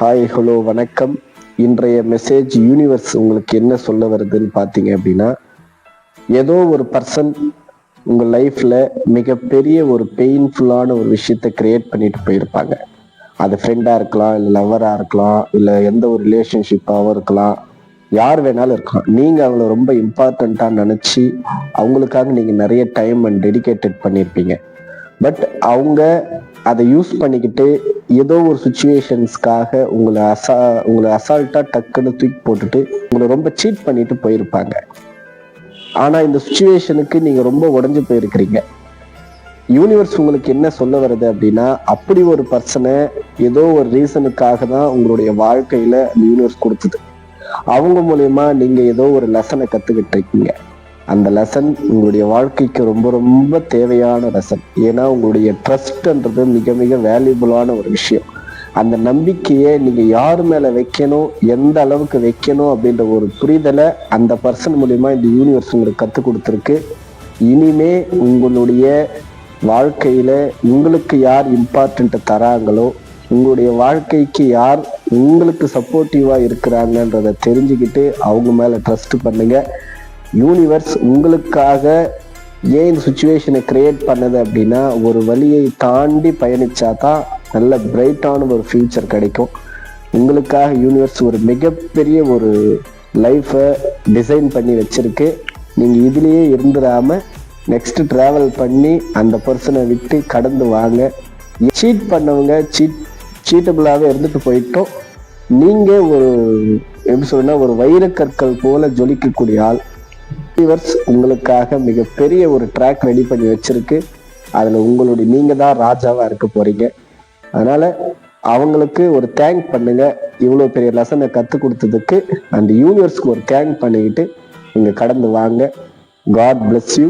Hi hello வணக்கம். இன்றைய message universe உங்களுக்கு என்ன சொல்ல வருதுன்னு பார்த்தீங்க அப்படின்னா ஏதோ ஒரு பர்சன் உங்கள் லைஃப்பில் மிகப்பெரிய ஒரு பெயின்ஃபுல்லான ஒரு விஷயத்த கிரியேட் பண்ணிட்டு போயிருப்பாங்க. அது ஃப்ரெண்டாக இருக்கலாம் இல்லை லவராக இருக்கலாம் இல்லை எந்த ஒரு ரிலேஷன்ஷிப்பாகவும் இருக்கலாம். யார் வேணாலும் இருக்கலாம். நீங்கள் அவங்கள ரொம்ப இம்பார்ட்டண்ட்டாக நினச்சி அவங்களுக்காக நீங்கள் நிறைய டைம் அண்ட் டெடிகேட்டட் பண்ணியிருப்பீங்க பட் அவங்க அதை யூஸ் பண்ணிக்கிட்டு ஏதோ ஒரு சுச்சுவேஷன்ஸ்க்காக உங்களை அசா உங்களை அசால்ட்டாக டக்குன்னு தூக்கி போட்டுட்டு உங்களை ரொம்ப சீட் பண்ணிட்டு போயிருப்பாங்க. ஆனால் இந்த சுச்சுவேஷனுக்கு நீங்கள் ரொம்ப உடஞ்சி போயிருக்கிறீங்க. யூனிவர்ஸ் உங்களுக்கு என்ன சொல்ல வருது அப்படின்னா அப்படி ஒரு பர்சனை ஏதோ ஒரு ரீசனுக்காக தான் உங்களுடைய வாழ்க்கையில அந்த யூனிவர்ஸ் கொடுத்தது. அவங்க மூலயமா நீங்க ஏதோ ஒரு லெசனை கத்துக்கிட்டு இருக்கீங்க. அந்த லெசன் உங்களுடைய வாழ்க்கைக்கு ரொம்ப ரொம்ப தேவையான லெசன் ஏன்னா உங்களுடைய ட்ரஸ்ட்ன்றது மிக மிக வேல்யூபுளான ஒரு விஷயம். அந்த நம்பிக்கையை நீங்க யார் மேல வைக்கணும் எந்த அளவுக்கு வைக்கணும் அப்படின்ற ஒரு புரிதலை அந்த பர்சன் மூலியமா இந்த யூனிவர்ஸ் உங்களுக்கு கற்றுக் கொடுத்துருக்கு. இனிமே உங்களுடைய வாழ்க்கையில உங்களுக்கு யார் இம்பார்ட்டன்ட் தராங்களோ உங்களுடைய வாழ்க்கைக்கு யார் உங்களுக்கு சப்போர்ட்டிவா இருக்கிறாங்கன்றத தெரிஞ்சுக்கிட்டு அவங்க மேல ட்ரஸ்ட் பண்ணுங்க. யூனிவர்ஸ் உங்களுக்காக ஏன் இந்த சுச்சுவேஷனை கிரியேட் பண்ணது அப்படின்னா ஒரு வழியை தாண்டி பயணிச்சா தான் நல்ல பிரைட்டான ஒரு ஃபியூச்சர் கிடைக்கும். உங்களுக்காக யூனிவர்ஸ் ஒரு மிகப்பெரிய ஒரு லைஃப்பை டிசைன் பண்ணி வச்சுருக்கு. நீங்கள் இதுலேயே இருந்துடாம நெக்ஸ்ட் ட்ராவல் பண்ணி அந்த பர்சனை விட்டு கடந்து வாங்க. சீட் பண்ணவங்க சீட் சீட்டபிளாகவே இருந்துட்டு போயிட்டோம். நீங்கள் ஒரு எப்படி சொல்லுன்னா ஒரு வைரக்கற்கள் போல ஜொலிக்கக்கூடிய ஆள். யூனிவர்ஸ் உங்களுக்காக மிகப்பெரிய ஒரு ட்ராக் ரெடி பண்ணி வச்சிருக்கு. அதில் உங்களுடைய நீங்கள் தான் ராஜாவாக இருக்க போறீங்க. அதனால அவங்களுக்கு ஒரு தேங்க் பண்ணுங்க. இவ்வளோ பெரிய லெசனை கற்றுக் கொடுத்ததுக்கு அந்த யூனிவர்ஸ்க்கு ஒரு தேங்க் பண்ணிக்கிட்டு நீங்கள் கடந்து வாங்க. காட் பிளஸ் யூ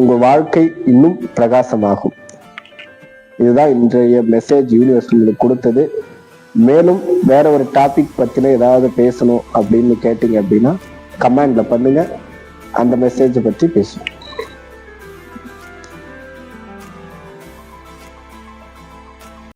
உங்கள் வாழ்க்கை இன்னும் பிரகாசமாகும். இதுதான் இன்றைய மெசேஜ் யூனிவர்ஸ் உங்களுக்கு கொடுத்தது. மேலும் வேற ஒரு டாபிக் பற்றின ஏதாவது பேசணும் அப்படின்னு கேட்டீங்க அப்படின்னா கமெண்ட்ல பண்ணுங்க. அந்த மெசேஜை பற்றி பேசுவோம்.